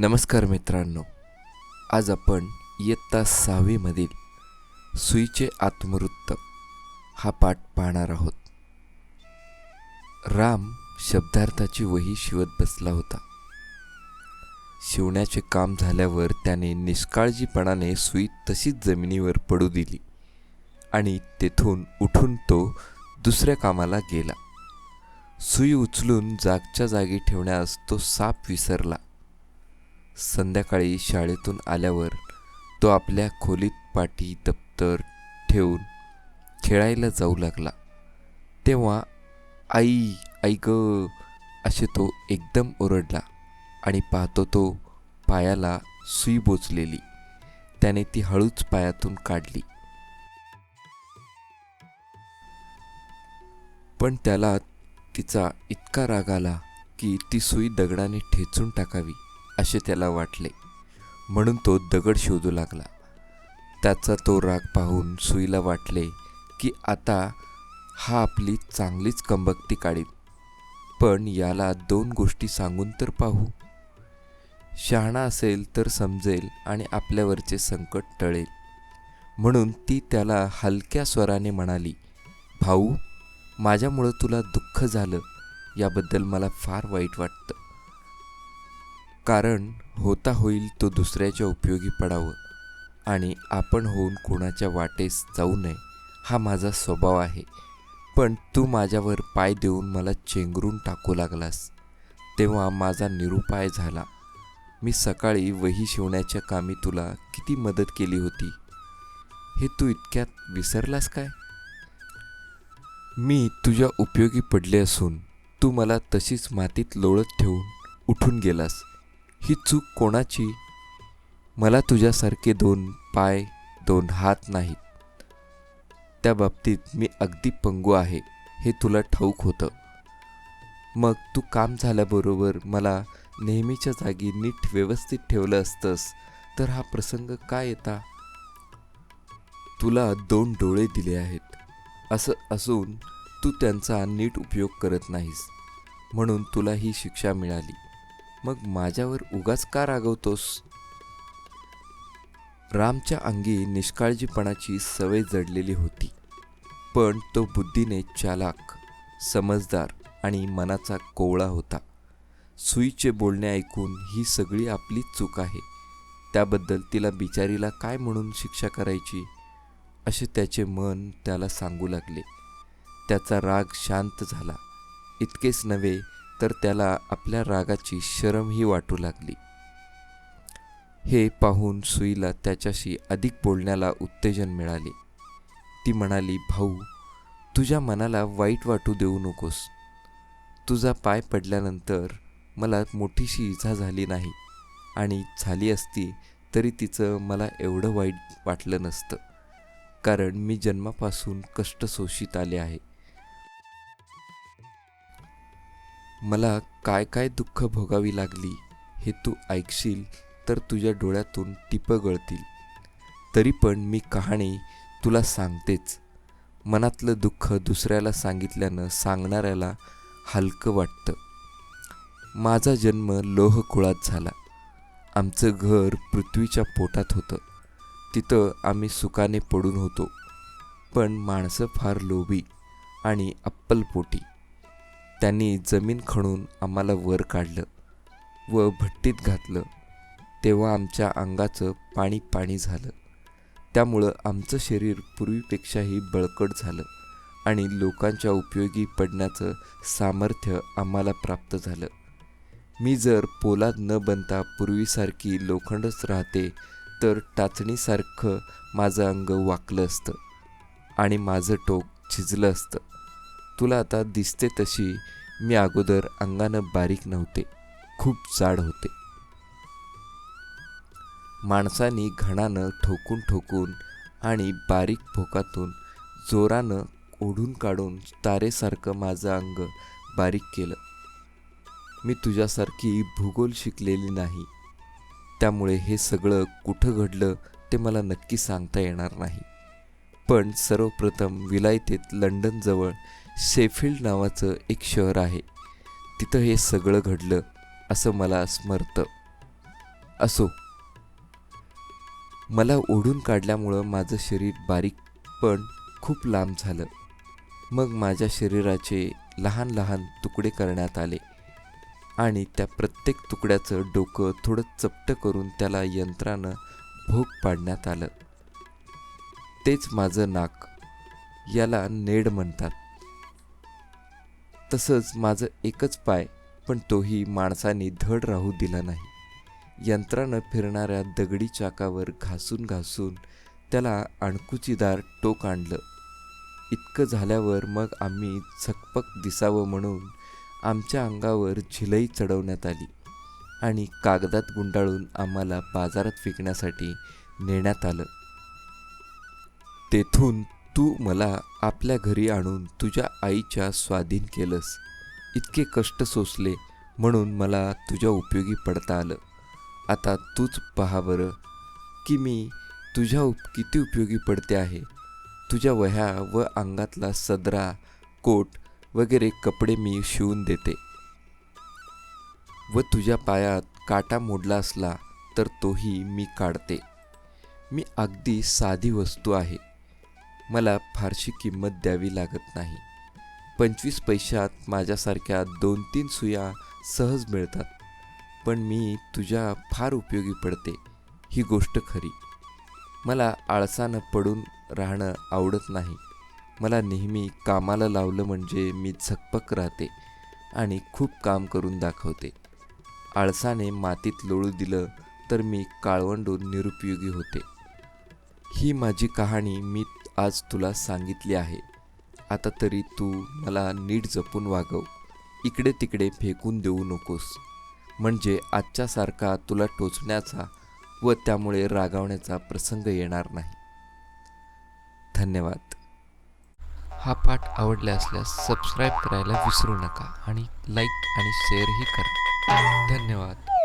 नमस्कार मित्रांनो आज आपण इयत्ता सहावीमधील सुईचे आत्मवृत्त हा पाठ पाहणार आहोत. राम शब्दार्थाची वही शिवत बसला होता. शिवण्याचे काम झाल्यावर त्याने निष्काळजीपणाने सुई तशीच जमिनीवर पडू दिली आणि तेथून उठून तो दुसऱ्या कामाला गेला. सुई उचलून जागच्या जागी ठेवण्यास तो साप विसरला. संध्याकाळी शाळेतून आल्यावर तो आपल्या खोलीत पाठी दप्तर ठेवून खेळायला जाऊ लागला. तेव्हा आई आई ग असे तो एकदम ओरडला आणि पाहतो तो पायाला सुई बोचलेली. त्याने ती हळूच पायातून काढली. पण त्याला तिचा इतका राग आला की ती सुई दगडाने ठेचून टाकावी. असे त्याला वाटले. म्हणून तो दगड शोधू लागला. त्याचा तो राग पाहून सुईला वाटले की आता हा आपली चांगलीच कंबकती काढील पण याला दोन गोष्टी सांगून तर पाहू. शहाणा असेल तर समजेल आणि आपल्यावरचे संकट टळेल. म्हणून ती त्याला हलक्या स्वराने म्हणाली भाऊ माझ्यामुळं तुला दुःख झालं. याबद्दल मला फार वाईट वाटतं. कारण होता होईल तो दुसऱ्याच्या उपयोगी पडावं आणि आपण होऊन कोणाच्या वाटेस जाऊ नये हा माझा स्वभाव आहे. पण तू माझ्यावर पाय देऊन मला चेंगरून टाकू लागलास. तेव्हा माझा निरुपाय झाला. मी सकाळी वही शिवण्याच्या कामी तुला किती मदत केली होती? हे तू इतक्यात विसरलास काय? मी तुझ्या उपयोगी पडले असून तू मला तशीच मातीत लोळत ठेवून उठून गेलास. ही चूक कोणाची? मला तुझ्यासारखे दोन पाय दोन हात नाहीत. त्या बाबतीत मी अगदी पंगू आहे हे तुला ठाऊक होतं. मग तू काम झाल्याबरोबर मला नेहमीच्या जागी नीट व्यवस्थित ठेवलं असतंस तर हा प्रसंग काय येता? तुला दोन डोळे दिले आहेत. असं असून तू त्यांचा नीट उपयोग करत नाहीस. म्हणून तुला ही शिक्षा मिळाली. मग माझ्यावर उगाच का रागवतोस? रामच्या अंगी निष्काळजीपणाची सवय जडलेली होती. पण तो बुद्धीने चालाक समजदार आणि मनाचा कोवळा होता. सुईचे बोलणे ऐकून ही सगळी आपलीच चूक आहे. त्याबद्दल तिला बिचारीला काय म्हणून शिक्षा करायची? असे त्याचे मन त्याला सांगू लागले. त्याचा राग शांत झाला. इतकेच नव्हे तर त्याला आपल्या रागाची शरमही वाटू लागली. हे पाहून सुईला त्याच्याशी अधिक बोलण्याला उत्तेजन मिळाले. ती म्हणाली भाऊ तुझ्या मनाला वाईट वाटू देऊ नकोस. तुझा पाय पडल्यानंतर मला मोठीशी इजा झाली नाही आणि झाली असती तरी तिचं मला एवढं वाईट वाटलं नसतं. कारण मी जन्मापासून कष्ट सोशीत आले आहे. मला काय काय दुःख भोगावी लागली हे तू ऐकशील तर तुझ्या डोळ्यातून टिपं गळतील. तरी पण मी कहाणी तुला सांगतेच. मनातलं दुःख दुसऱ्याला सांगितल्यानं सांगणाऱ्याला हलकं वाटतं. माझा जन्म लोहकुळात झाला. आमचं घर पृथ्वीच्या पोटात होतं. तिथं आम्ही सुखाने पडून होतो. पण माणसं फार लोभी आणि अप्पलपोटी. त्यांनी जमीन खणून आम्हाला वर काढलं व भट्टीत घातलं. तेव्हा आमच्या अंगाचं पाणी पाणी झालं. त्यामुळं आमचं शरीर पूर्वीपेक्षाही बळकट झालं आणि लोकांच्या उपयोगी पडण्याचं सामर्थ्य आम्हाला प्राप्त झालं. मी जर पोलाद न बनता पूर्वीसारखी लोखंडच राहते तर टाचणीसारखं माझं अंग वाकलं असतं आणि माझं टोक झिजलं असतं. तुला आता दिसते तशी मी अगोदर अंगानं बारीक नव्हते. खूप जाड होते. माणसानी घणानं ठोकून ठोकून आणि बारीक भोकातून जोरानं ओढून काढून तारेसारखं माझं अंग बारीक केलं. मी तुझ्यासारखी भूगोल शिकलेली नाही. त्यामुळे हे सगळं कुठं घडलं ते मला नक्की सांगता येणार नाही. पण सर्वप्रथम विलायतेत लंडनजवळ शेफिल्ड नावाचं एक शहर आहे. तिथं हे सगळं घडलं असं मला स्मरतं. असो. मला ओढून काढल्यामुळं माझं शरीर बारीक पण खूप लांब झालं. मग माझ्या शरीराचे लहान लहान तुकडे करण्यात आले. आणि त्या प्रत्येक तुकड्याचं डोकं थोडं चपटं करून त्याला यंत्रानं भोग पाडण्यात आलं. तेच माझं नाक. याला नेड म्हणतात. तसंच माझं एकच पाय पण तोही माणसाने धड राहू दिला नाही. यंत्रानं फिरणाऱ्या दगडी चाकावर घासून घासून त्याला अणकुचीदार टोक आणलं. इतकं झाल्यावर मग आम्ही झकपक दिसावं म्हणून आमच्या अंगावर झिलई चढवण्यात आली आणि कागदात गुंडाळून आम्हाला बाजारात विकण्यासाठी नेण्यात आलं. तेथून तू मला आपल्या घरी आणून तुझ्या आईच्या स्वाधीन केलंस. इतके कष्ट सोसले म्हणून मला तुझ्या उपयोगी पडता आलं. आता तूच पहा बरं की मी तुझ्या उप किती उपयोगी पडते आहे. तुझ्या वह्या व अंगातला सदरा कोट वगैरे कपडे मी शिवून देते. व तुझ्या पायात काटा मोडला असला तर तोही मी काढते. मी अगदी साधी वस्तू आहे. मला फारशी किंमत द्यावी लागत नाही. पंचवीस पैशात माझ्यासारख्या दोन तीन सुया सहज मिळतात. पण मी तुझ्या फार उपयोगी पडते ही गोष्ट खरी. मला आळसानं पडून राहणं आवडत नाही. मला नेहमी कामाला लावलं म्हणजे मी झकपक राहते आणि खूप काम करून दाखवते. आळसाने मातीत लोळू दिलं तर मी काळवंडून निरुपयोगी होते. ही माझी कहाणी मी आज तुला सांगितली आहे. आता तरी तू मला नीट जपून वागव. इकडे तिकडे फेकून देऊ नकोस. म्हणजे आजच्यासारखा तुला टोचण्याचा व त्यामुळे रागावण्याचा प्रसंग येणार नाही. धन्यवाद. हा पाठ आवडला असल्यास सबस्क्राईब करायला विसरू नका आणि लाईक आणि शेअरही करा. धन्यवाद.